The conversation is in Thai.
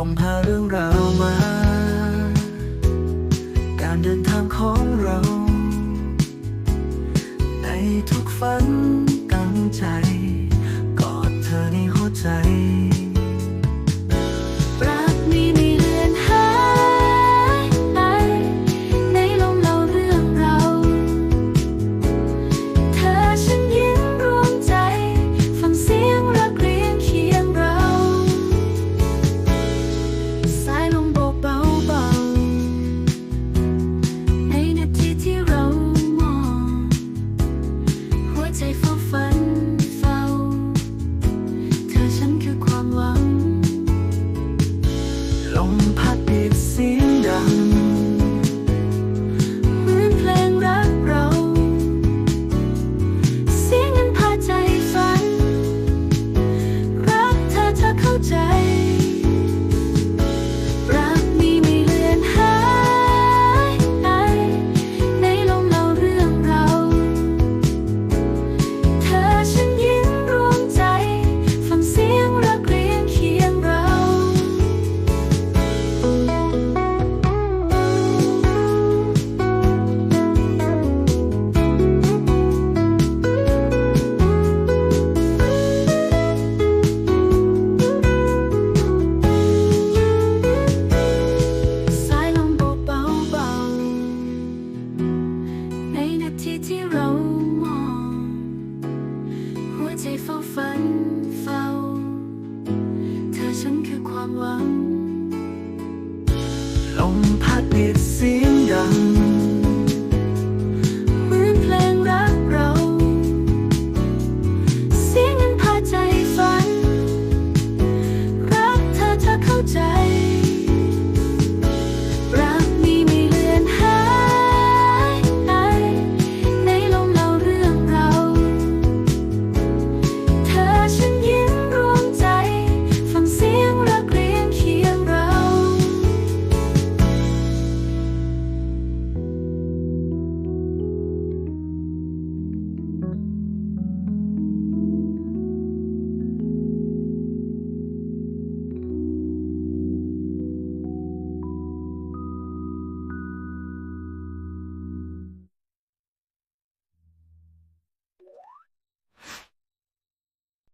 ลองพาเรื่องราวมา การเดินทางของเรา ในทุกฝัน ที่เรามอง หัวใจเฝ้าฝันเฝ้า เธอฉันคือความหวัง ลมพัดเปียกเสียงดัง